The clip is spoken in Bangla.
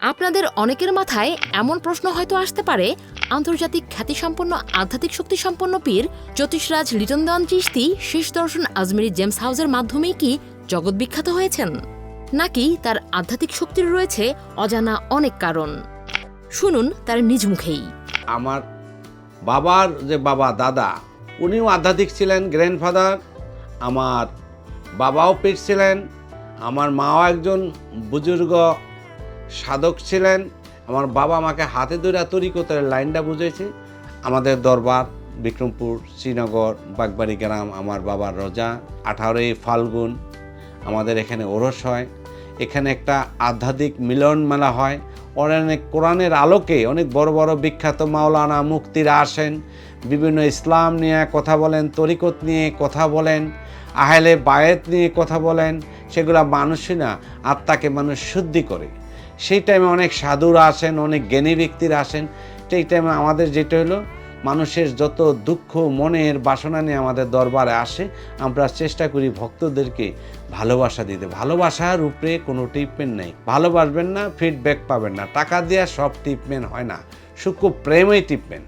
আপনাদের অনেকের মাথায় এমন প্রশ্ন হয়তো আসতে পারে, আন্তর্জাতিক খ্যাতিসম্পন্ন আধ্যাত্মিক শক্তিসম্পন্ন পীর জ্যোতিষরাজ লিটন দেওয়ান চিস্তি শেষ দর্শন আজমেরি জেমস হাউসের মাধ্যমেই কি জগৎ বিখ্যাত হয়েছেন? নাকি তার আধ্যাত্মিক শক্তির রয়েছে অজানা অনেক কারণ? শুনুন তার নিজ মুখেই। আমার বাবার যে বাবা, দাদা, উনিও আধ্যাত্মিক ছিলেন গ্র্যান্ডফাদার আমার বাবাও পীর ছিলেন। আমার মাও একজন বুজুর্গ সাধক ছিলেন, আমার বাবা আমাকে হাতে ধরে তরিকতের লাইনটা বুঝেছে আমাদের দরবার, বিক্রমপুর, শ্রীনগর, বাগবাড়ি গ্রাম, আমার বাবার রোজা, আঠারোই ফাল্গুন, আমাদের এখানে ওরস হয়। এখানে একটা আধ্যাত্মিক মিলন মেলা হয়। অনেক কোরআনের আলোকে অনেক বড় বড় বিখ্যাত মাওলানা মুক্তিরা আসেন। বিভিন্ন ইসলাম নিয়ে কথা বলেন, তরিকত নিয়ে কথা বলেন, আহেলে বায়েত নিয়ে কথা বলেন। সেগুলো মানুষই না, আত্মাকে মানুষ শুদ্ধি করে। সেই টাইমে অনেক সাধুরা আসেন, অনেক জ্ঞানী ব্যক্তিরা আসেন। সেই টাইমে আমাদের যেটা হলো, মানুষের যত দুঃখ, মনের বাসনা নিয়ে আমাদের দরবারে আসে, আমরা চেষ্টা করি ভক্তদেরকে ভালোবাসা দিতে। ভালোবাসার উপরে কোনো ট্রিটমেন্ট নেই। ভালোবাসবেন না ফিডব্যাক পাবেন না। টাকা দেওয়া সব ট্রিটমেন্ট হয় না। সূক্ষ্ম প্রেমই ট্রিটমেন্ট